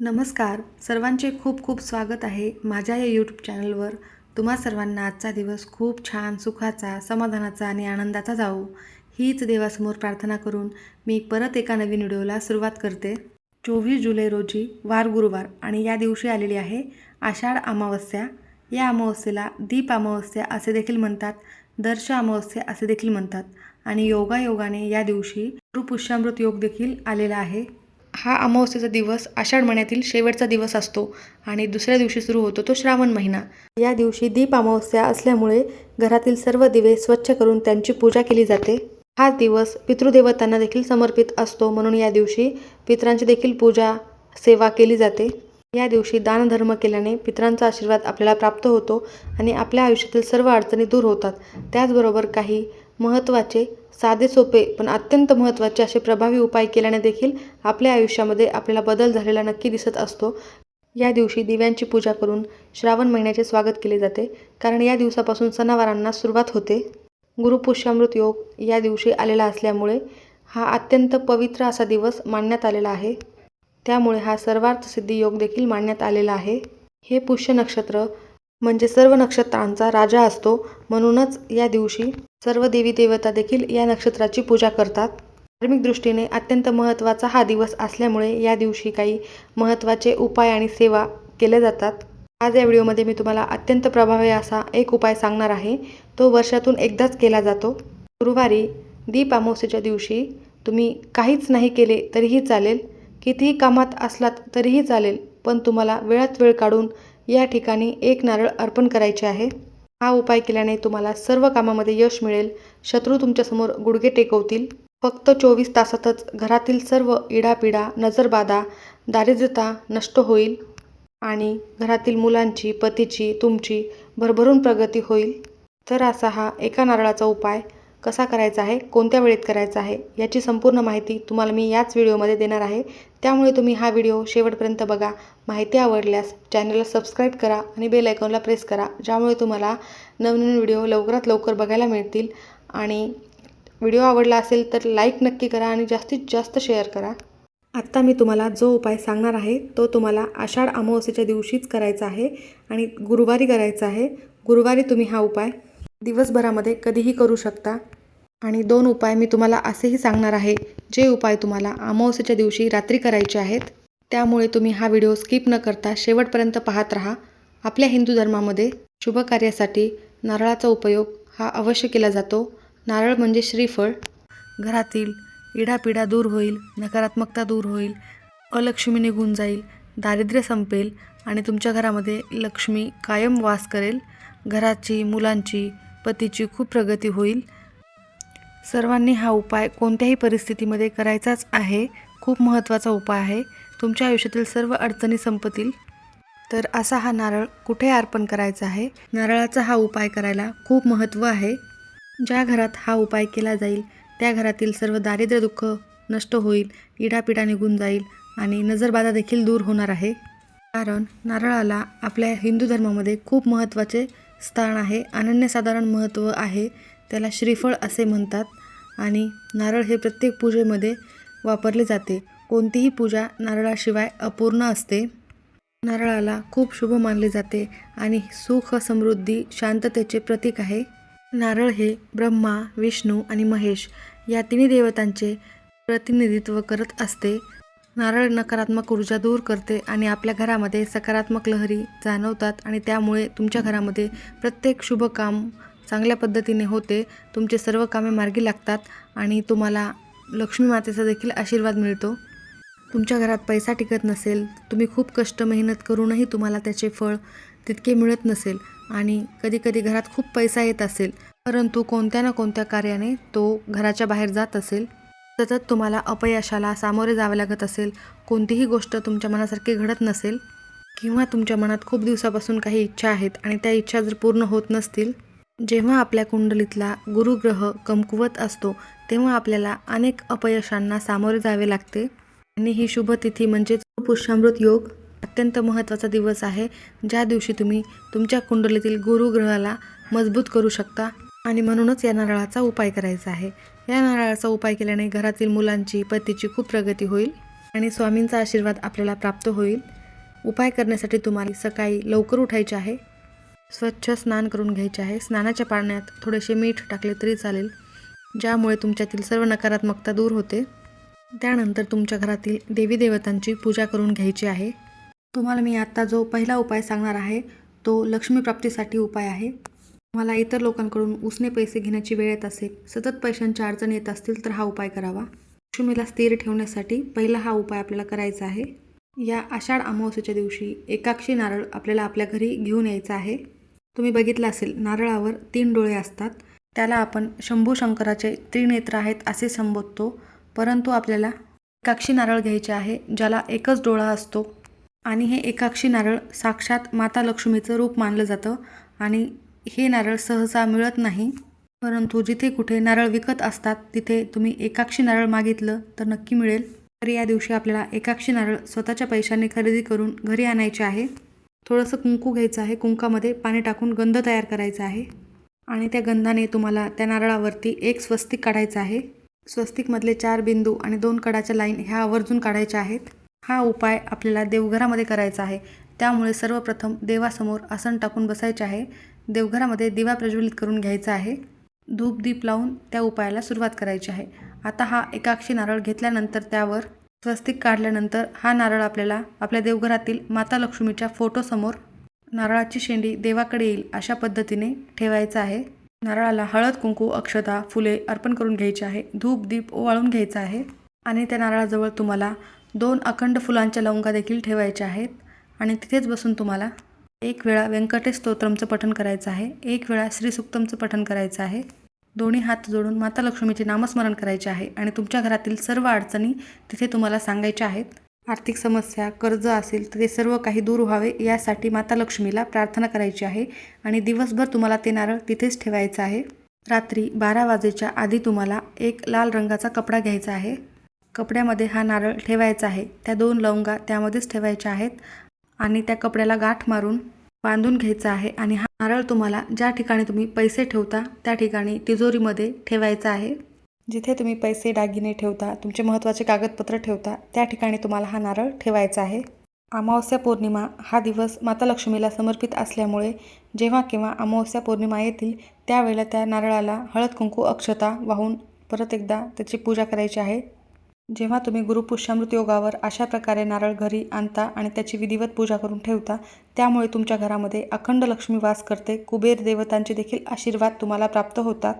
नमस्कार. सर्वांचे खूप खूप स्वागत आहे माझ्या या यूट्यूब चॅनलवर तुम्हा सर्वांना आजचा दिवस खूप छान सुखाचा समाधानाचा आणि आनंदाचा जावो. हीच देवासमोर प्रार्थना करून मी परत एका नवीन व्हिडिओला सुरुवात करते. चोवीस जुलै रोजी वार गुरुवार आणि या दिवशी आलेली आहे आषाढ अमावस्या. या अमावस्येला दीप अमावस्या असे देखील म्हणतात दर्श अमावस्या असे देखील म्हणतात आणि योगायोगाने या दिवशी गुरुपुष्यामृत योग देखील आलेला आहे. हा अमावस्येचा दिवस आषाढ महिन्यातील शेवटचा दिवस असतो आणि दुसऱ्या दिवशी सुरू होतो तो श्रावण महिना. या दिवशी दीप अमावस्या असल्यामुळे घरातील सर्व दिवे स्वच्छ करून त्यांची पूजा केली जाते. हा दिवस पितृदेवतांना देखील समर्पित असतो म्हणून या दिवशी पितरांची देखील पूजा सेवा केली जाते. या दिवशी दानधर्म केल्याने पितरांचा आशीर्वाद आपल्याला प्राप्त होतो आणि आपल्या आयुष्यातील सर्व अडचणी दूर होतात. त्याचबरोबर काही महत्त्वाचे साधे सोपे पण अत्यंत महत्त्वाचे असे प्रभावी उपाय केल्याने देखील आपल्या आयुष्यामध्ये आपल्याला बदल झालेला नक्की दिसत असतो. या दिवशी दिव्यांची पूजा करून श्रावण महिन्याचे स्वागत केले जाते. कारण या दिवसापासून सणावारांना सुरुवात होते. गुरुपुष्यामृत योग या दिवशी आलेला असल्यामुळे हा अत्यंत पवित्र असा दिवस मानण्यात आलेला आहे. त्यामुळे हा सर्वार्थ सिद्धी योग देखील मानण्यात आलेला आहे. हे पुष्य नक्षत्र म्हणजे सर्व नक्षत्रांचा राजा असतो म्हणूनच या दिवशी सर्व देवी देवता देखील या नक्षत्राची पूजा करतात. धार्मिक दृष्टीने अत्यंत महत्त्वाचा हा दिवस असल्यामुळे या दिवशी काही महत्त्वाचे उपाय आणि सेवा केल्या जातात. आज या व्हिडिओमध्ये मी तुम्हाला अत्यंत प्रभावी असा एक उपाय सांगणार आहे. तो वर्षातून एकदाच केला जातो. गुरुवारी दीप अमावस्येच्या दिवशी तुम्ही काहीच नाही केले तरीही चालेल. कितीही कामात असलात तरीही चालेल पण तुम्हाला वेळात वेळ काढून या ठिकाणी एक नारळ अर्पण करायचे आहे. हा उपाय केल्याने तुम्हाला सर्व कामामध्ये यश मिळेल. शत्रू तुमच्यासमोर गुडघे टेकवतील. फक्त चोवीस तासातच घरातील सर्व इडापिडा नजरबाधा दारिद्र्यता नष्ट होईल आणि घरातील मुलांची पतीची तुमची भरभरून प्रगती होईल. तर असा हा एका नारळाचा उपाय. कसा करायचा आहे कोणत्या वेळेत करायचा आहे याची संपूर्ण माहिती तुम्हाला मी याच व्हिडिओमध्ये देणार आहे. त्यामुळे तुम्ही हा व्हिडिओ शेवटपर्यंत बघा. माहिती आवडल्यास चॅनलला सबस्क्राईब करा आणि बेल आयकॉनला प्रेस करा ज्यामुळे तुम्हाला नवनवीन व्हिडिओ लवकरात लवकर बघायला मिळतील. आणि व्हिडिओ आवडला असेल तर लाईक नक्की करा आणि जास्तीत जास्त शेअर करा. आत्ता मी तुम्हाला जो उपाय सांगणार आहे तो तुम्हाला आषाढ अमावस्येच्या दिवशीच करायचा आहे आणि गुरुवारी करायचा आहे. गुरुवारी तुम्ही हा उपाय दिवसभरामध्ये कधीही करू शकता. आणि दोन उपाय मी तुम्हाला असेही सांगणार आहे. जे उपाय तुम्हाला अमावस्येच्या दिवशी रात्री करायचे आहेत त्यामुळे तुम्ही हा व्हिडिओ स्किप न करता शेवटपर्यंत पाहत राहा. आपल्या हिंदू धर्मामध्ये शुभ कार्यासाठी नारळाचा उपयोग हा अवश्य केला जातो. नारळ म्हणजे श्रीफळ. घरातील इडापिडा दूर होईल नकारात्मकता दूर होईल अलक्ष्मी निघून जाईल दारिद्र्य संपेल आणि तुमच्या घरामध्ये लक्ष्मी कायम वास करेल. घराची मुलांची पतीची खूप प्रगती होईल. सर्वांनी हा उपाय कोणत्याही परिस्थितीमध्ये करायचाच आहे खूप महत्त्वाचा उपाय आहे. तुमच्या आयुष्यातील सर्व अडचणी संपतील. तर असा हा नारळ कुठे अर्पण करायचा आहे? नारळाचा हा उपाय करायला खूप महत्त्व आहे. ज्या घरात हा उपाय केला जाईल त्या घरातील सर्व दारिद्र्य दुःख नष्ट होईल इडापिडा निघून जाईल आणि नजरबाधा देखील दूर होणार आहे. कारण नारळाला आपल्या हिंदू धर्मामध्ये खूप महत्त्वाचे स्थान आहे. अनन्यसाधारण महत्त्व आहे. त्याला श्रीफळ असे म्हणतात आणि नारळ हे प्रत्येक पूजेमध्ये वापरले जाते. कोणतीही पूजा नारळाशिवाय अपूर्ण असते. नारळाला खूप शुभ मानले जाते आणि सुख समृद्धी शांततेचे प्रतीक आहे. नारळ हे ब्रह्मा विष्णू आणि महेश या तिन्ही देवतांचे प्रतिनिधित्व करत असते. नारळ नकारात्मक ऊर्जा दूर करते आणि आपल्या घरामध्ये सकारात्मक लहरी जाणवतात आणि त्यामुळे तुमच्या घरामध्ये प्रत्येक शुभ काम चांगल्या पद्धतीने होते. तुमचे सर्व कामे मार्गी लागतात आणि तुम्हाला लक्ष्मी मातेचा देखील आशीर्वाद मिळतो. तुमच्या घरात पैसा टिकत नसेल तुम्ही खूप कष्ट मेहनत करूनही तुम्हाला त्याचे फळ तितके मिळत नसेल आणि कधीकधी घरात खूप पैसा येत असेल परंतु कोणत्या ना कोणत्या कार्याने तो घराच्या बाहेर जात असेल. सतत तुम्हाला अपयशाला सामोरे जावे लागत असेल कोणतीही गोष्ट तुमच्या मनासारखी घडत नसेल किंवा तुमच्या मनात खूप दिवसापासून काही इच्छा आहेत आणि त्या इच्छा जर पूर्ण होत नसतील जेव्हा आपल्या कुंडलीतला गुरुग्रह कमकुवत असतो तेव्हा आपल्याला अनेक अपयशांना सामोरे जावे लागते. आणि ही शुभ तिथी म्हणजेच पुष्यामृत योग अत्यंत महत्त्वाचा दिवस आहे ज्या दिवशी तुम्ही तुमच्या कुंडलीतील गुरुग्रहाला मजबूत करू शकता आणि म्हणूनच या नारळाचा उपाय करायचा आहे. या नारळाचा उपाय केल्याने घरातील मुलांची पतीची खूप प्रगती होईल आणि स्वामींचा आशीर्वाद आपल्याला प्राप्त होईल. उपाय करण्यासाठी तुम्हाला सकाळी लवकर उठायचे आहे. स्वच्छ स्नान करून घ्यायचे आहे. स्नानाच्या पाण्यात थोडेसे मीठ टाकले तरी चालेल ज्यामुळे तुमच्यातील सर्व नकारात्मकता दूर होते. त्यानंतर तुमच्या घरातील देवी देवतांची पूजा करून घ्यायची आहे. तुम्हाला मी आत्ता जो पहिला उपाय सांगणार आहे तो लक्ष्मी प्राप्तीसाठी उपाय आहे. मला इतर लोकांकडून उसने पैसे घेण्याची वेळ येत असेल सतत पैशांच्या अडचणी येत असतील तर हा उपाय करावा. लक्ष्मीला स्थिर ठेवण्यासाठी पहिला हा उपाय आपल्याला करायचा आहे. या आषाढ अमावस्येच्या दिवशी एकाक्षी नारळ आपल्याला आपल्या घरी घेऊन यायचा आहे. तुम्ही बघितलं असेल नारळावर तीन डोळे असतात. त्याला आपण शंभू शंकराचे त्रिनेत्र आहेत असे संबोधतो. परंतु आपल्याला एकाक्षी नारळ घ्यायचे आहे ज्याला एकच डोळा असतो. आणि हे एकाक्षी नारळ साक्षात माता लक्ष्मीचं रूप मानलं जातं. आणि हे नारळ सहसा मिळत नाही परंतु जिथे कुठे नारळ विकत असतात तिथे तुम्ही एकाक्षी नारळ मागितलं तर नक्की मिळेल. तर या दिवशी आपल्याला एकाक्षी नारळ स्वतःच्या पैशाने खरेदी करून घरी आणायचे आहे. थोडंसं कुंकू घ्यायचं आहे. कुंकामध्ये पाणी टाकून गंध तयार करायचा आहे. आणि त्या गंधाने तुम्हाला त्या नारळावरती एक स्वस्तिक काढायचं आहे. स्वस्तिकमधले चार बिंदू आणि दोन कडाच्या लाईन ह्या आवर्जून काढायच्या आहेत. हा उपाय आपल्याला देवघरामध्ये करायचा आहे. त्यामुळे सर्वप्रथम देवासमोर आसन टाकून बसायचे आहे. देवघरामध्ये दिवा प्रज्वलित करून घ्यायचा आहे. धूप दीप लावून त्या उपायाला सुरुवात करायची आहे. आता हा एकाक्षी नारळ घेतल्यानंतर त्यावर स्वस्तिक काढल्यानंतर हा नारळ आपल्याला आपल्या देवघरातील माता लक्ष्मीच्या फोटोसमोर नारळाची शेंडी देवाकडे येईल अशा पद्धतीने ठेवायचा आहे. नारळाला हळद कुंकू अक्षता फुले अर्पण करून घ्यायची आहे. धूप दीप ओवाळून घ्यायचा आहे आणि त्या नारळाजवळ तुम्हाला दोन अखंड फुलांच्या लवंगा देखील ठेवायच्या आहेत आणि तिथेच बसून तुम्हाला एक वेळा व्यंकटेश स्तोत्रमचं पठण करायचं आहे. एक वेळा श्रीसुक्तमचं पठण करायचं आहे. दोन्ही हात जोडून माता लक्ष्मीचे नामस्मरण करायचे आहे आणि तुमच्या घरातील सर्व अडचणी तिथे तुम्हाला सांगायच्या आहेत. आर्थिक समस्या कर्ज असेल तर ते सर्व काही दूर व्हावे यासाठी माता लक्ष्मीला प्रार्थना करायची आहे आणि दिवसभर तुम्हाला ते नारळ तिथेच ठेवायचं आहे. रात्री बारा वाजेच्या आधी तुम्हाला एक लाल रंगाचा कपडा घ्यायचा आहे. कपड्यामध्ये हा नारळ ठेवायचा आहे. त्या दोन लवंगा त्यामध्येच ठेवायच्या आहेत. आणि त्या कपड्याला गाठ मारून बांधून घ्यायचा आहे. आणि हा नारळ तुम्हाला ज्या ठिकाणी तुम्ही पैसे ठेवता त्या ठिकाणी तिजोरीमध्ये ठेवायचा आहे. जिथे तुम्ही पैसे दागिने ठेवता तुमचे महत्त्वाचे कागदपत्र ठेवता त्या ठिकाणी तुम्हाला हा नारळ ठेवायचा आहे. अमावस्या पौर्णिमा हा दिवस माता लक्ष्मीला समर्पित असल्यामुळे जेव्हा केव्हा अमावस्या पौर्णिमा येतील त्यावेळेला त्या नारळाला हळद कुंकू अक्षता वाहून परत एकदा त्याची पूजा करायची आहे. जेव्हा तुम्ही गुरुपुष्यामृत योगावर अशा प्रकारे नारळ घरी आणता आणि त्याची विधिवत पूजा करून ठेवता त्यामुळे तुमच्या घरामध्ये अखंड लक्ष्मी वास करते कुबेर देवतांचे देखील आशीर्वाद तुम्हाला प्राप्त होतात.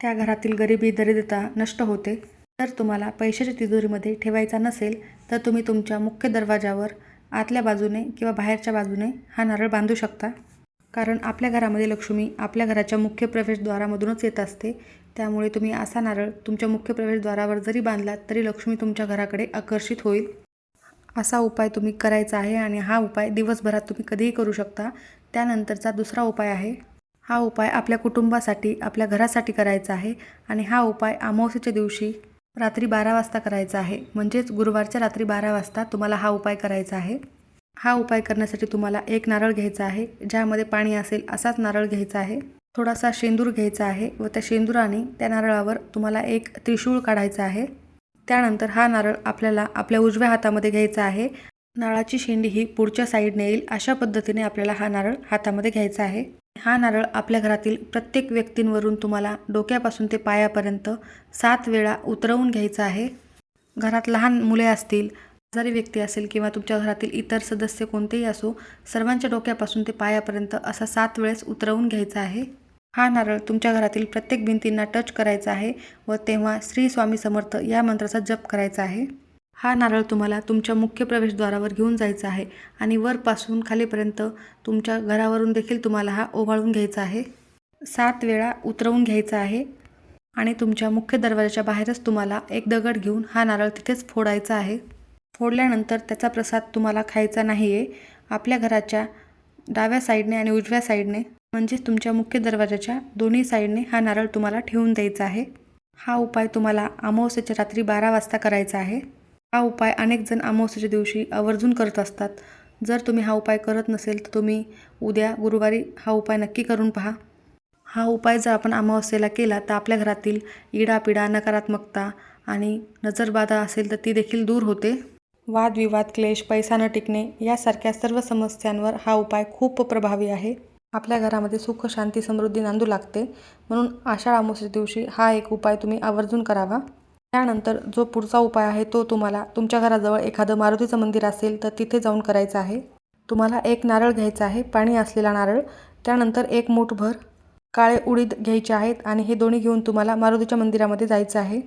त्या घरातील गरिबी दरिद्रता नष्ट होते. जर तुम्हाला पैशाच्या तिजोरीमध्ये ठेवायचा नसेल तर तुम्ही तुमच्या मुख्य दरवाजावर आतल्या बाजूने किंवा बाहेरच्या बाजूने हा नारळ बांधू शकता. कारण आपल्या घरामध्ये लक्ष्मी आपल्या घराच्या मुख्य प्रवेशद्वारामधूनच येत असते. त्यामुळे तुम्ही असा नारळ तुमच्या मुख्य प्रवेशद्वारावर जरी बांधलात तरी लक्ष्मी तुमच्या घराकडे आकर्षित होईल. असा उपाय तुम्ही करायचा आहे आणि हा उपाय दिवसभरात तुम्ही कधीही करू शकता. त्यानंतरचा दुसरा उपाय आहे. हा उपाय आपल्या कुटुंबासाठी आपल्या घरासाठी करायचा आहे आणि हा उपाय अमावस्येच्या दिवशी रात्री बारा वाजता करायचा आहे. म्हणजेच गुरुवारच्या रात्री बारा वाजता तुम्हाला हा उपाय करायचा आहे. हा उपाय करण्यासाठी तुम्हाला एक नारळ घ्यायचा आहे ज्यामध्ये पाणी असेल असाच नारळ घ्यायचा आहे थोडासा शेंदूर घ्यायचा आहे व त्या शेंदुराने त्या नारळावर तुम्हाला एक त्रिशूळ काढायचा आहे. त्यानंतर हा नारळ आपल्याला आपल्या उजव्या हातामध्ये घ्यायचा आहे. नारळाची शेंडी ही पुढच्या साईडने येईल अशा पद्धतीने आपल्याला हा नारळ हातामध्ये घ्यायचा आहे. हा नारळ आपल्या घरातील प्रत्येक व्यक्तींवरून तुम्हाला डोक्यापासून ते पायापर्यंत सात वेळा उतरवून घ्यायचा आहे. घरात लहान मुले असतील आजारी व्यक्ती असेल किंवा तुमच्या घरातील इतर सदस्य कोणतेही असो सर्वांच्या डोक्यापासून ते पायापर्यंत असा सात वेळेस उतरवून घ्यायचा आहे. हा नारळ तुमच्या घरातील प्रत्येक भिंतींना टच करायचा आहे व तेव्हा श्री स्वामी समर्थ या मंत्राचा जप करायचा आहे. हा नारळ तुम्हाला तुमच्या मुख्य प्रवेशद्वारावर घेऊन जायचा आहे आणि वरपासून खालीपर्यंत तुमच्या घरावरून देखील तुम्हाला हा ओवाळून घ्यायचा आहे. सात वेळा उतरवून घ्यायचा आहे आणि तुमच्या मुख्य दरवाजाच्या बाहेरच तुम्हाला एक दगड घेऊन हा नारळ तिथेच फोडायचा आहे. फोडल्यानंतर त्याचा प्रसाद तुम्हाला खायचा नाही आहे आपल्या घराच्या डाव्या साईडने आणि उजव्या साईडने म्हणजेच तुमच्या मुख्य दरवाजाच्या दोन्ही साईडने हा नारळ तुम्हाला ठेवून द्यायचा आहे. हा उपाय तुम्हाला अमावस्येच्या रात्री बारा वाजता करायचा आहे. हा उपाय अनेक जण अमावस्येच्या दिवशी आवर्जून करत असतात. जर तुम्ही हा उपाय करत नसेल तर तुम्ही उद्या गुरुवारी हा उपाय नक्की करून पहा. हा उपाय जर आपण अमावस्येला केला तर आपल्या घरातील इडापिडा नकारात्मकता आणि नजरबाधा असेल तर ती देखील दूर होते. वादविवाद क्लेश पैसा न टिकणे यासारख्या सर्व समस्यांवर हा उपाय खूप प्रभावी आहे. आपल्या घरामध्ये सुख शांती समृद्धी नांदू लागते. म्हणून आषाढ अमावस्येच्या दिवशी हा एक उपाय तुम्ही आवर्जून करावा. त्यानंतर जो पुढचा उपाय आहे तो तुम्हाला तुमच्या घराजवळ एखादं मारुतीचं मंदिर असेल तर तिथे जाऊन करायचं आहे. तुम्हाला एक नारळ घ्यायचा आहे पाणी असलेला नारळ त्यानंतर एक मूठभर काळे उडीद घ्यायचे आहेत आणि हे दोन्ही घेऊन तुम्हाला मारुतीच्या मंदिरामध्ये जायचं आहे.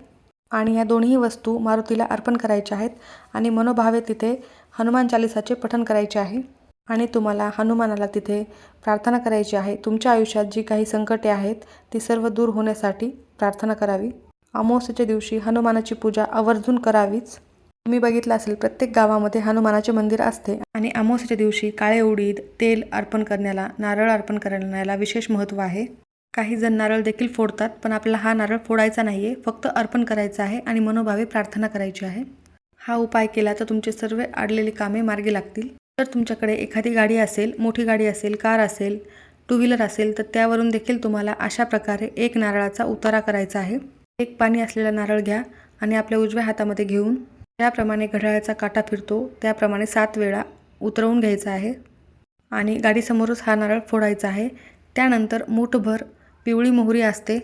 आणि या दोन्ही वस्तू मारुतीला अर्पण करायच्या आहेत आणि मनोभावे तिथे हनुमान चालिसाचे पठण करायचे आहे. आणि तुम्हाला हनुमानाला तिथे प्रार्थना करायची आहे. तुमच्या आयुष्यात जी काही संकटे आहेत ती सर्व दूर होण्यासाठी प्रार्थना करावी. अमावस्येच्या दिवशी हनुमानाची पूजा आवर्जून करावीच. तुम्ही बघितलं असेल प्रत्येक गावामध्ये हनुमानाचे मंदिर असते. आणि अमावस्येच्या दिवशी काळे उडीद तेल अर्पण करण्याला नारळ अर्पण करण्याला विशेष महत्त्व आहे. काही जण नारळ देखील फोडतात पण आपल्याला हा नारळ फोडायचा नाही आहे फक्त अर्पण करायचा आहे आणि मनोभावे प्रार्थना करायची आहे. हा उपाय केला तर तुमचे सर्व अडलेली कामे मार्गी लागतील. तर तुमच्याकडे एखादी गाडी असेल मोठी गाडी असेल कार असेल टू व्हीलर असेल तर त्यावरून देखील तुम्हाला अशा प्रकारे एक नारळाचा उतारा करायचा आहे. एक पाणी असलेला नारळ घ्या आणि आपल्या उजव्या हातामध्ये घेऊन ज्याप्रमाणे घड्याळाचा काटा फिरतो त्याप्रमाणे सात वेळा उतरवून घ्यायचा आहे. आणि गाडीसमोरच हा नारळ फोडायचा आहे. त्यानंतर मूठभर पिवळी मोहरी असते.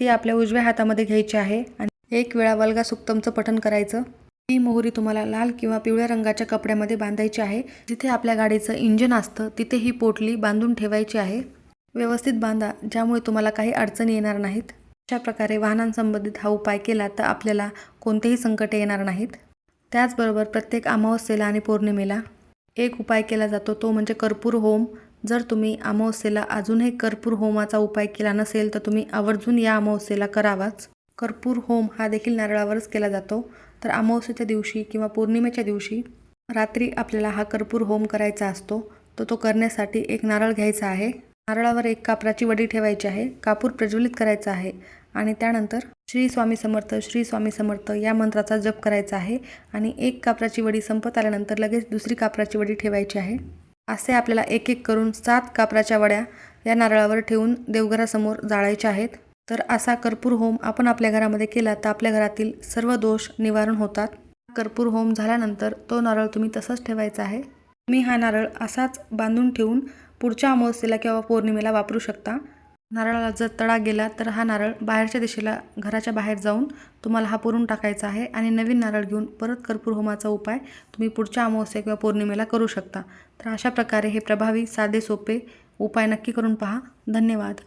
ती आपल्या उजव्या हातामध्ये घ्यायची आहे आणि एक वेळा वल्गा सुक्तमचं पठण करायचं. ही मोहरी तुम्हाला लाल किंवा पिवळ्या रंगाच्या कपड्यामध्ये बांधायची आहे. जिथे आपल्या गाडीचं इंजन असतं तिथे ही पोटली बांधून ठेवायची आहे. व्यवस्थित बांधा ज्यामुळे तुम्हाला काही अडचणी येणार नाहीत. अशा प्रकारे वाहनांसंबंधित हा उपाय केला तर आपल्याला कोणतेही संकटे येणार नाहीत. त्याचबरोबर प्रत्येक अमावस्येला आणि पौर्णिमेला एक उपाय केला जातो तो म्हणजे कर्पूर होम. जर तुम्ही अमावस्येला अजूनही कर्पूर होमाचा उपाय केला नसेल तर तुम्ही आवर्जून या अमावस्येला करावाच. कर्पूर होम हा देखील नारळावरच केला जातो. तर अमावस्येच्या दिवशी किंवा पौर्णिमेच्या दिवशी रात्री आपल्याला हा कर्पूर होम करायचा असतो. तर तो करण्यासाठी एक नारळ घ्यायचा आहे. नारळावर एक कापराची वडी ठेवायची आहे. कापूर प्रज्वलित करायचा आहे. आणि त्यानंतर श्री स्वामी समर्थ श्री स्वामी समर्थ या मंत्राचा जप करायचा आहे. आणि एक कापराची वडी संपत आल्यानंतर लगेच दुसरी कापराची वडी ठेवायची आहे. असे आपल्याला एक एक करून सात कापराच्या वड्या या नारळावर ठेवून देवघरासमोर जाळायच्या आहेत. तर असा कर्पूर होम आपण आपल्या घरामध्ये केला तर आपल्या घरातील सर्व दोष निवारण होतात. कर्पूर होम झाल्यानंतर तो नारळ तुम्ही तसाच ठेवायचा आहे. तुम्ही हा नारळ असाच बांधून ठेवून पुढच्या अमावस्येला किंवा पौर्णिमेला वापरू शकता. नारळाला जर तडा गेला तर हा नारळ बाहेरच्या दिशेला घराच्या बाहेर जाऊन तुम्हाला हा पुरून टाकायचा आहे आणि नवीन नारळ घेऊन परत कर्पूर होमाचा उपाय तुम्ही पुढच्या अमावस्या किंवा पौर्णिमेला करू शकता. तर अशा प्रकारे हे प्रभावी साधे सोपे उपाय नक्की करून पहा. धन्यवाद.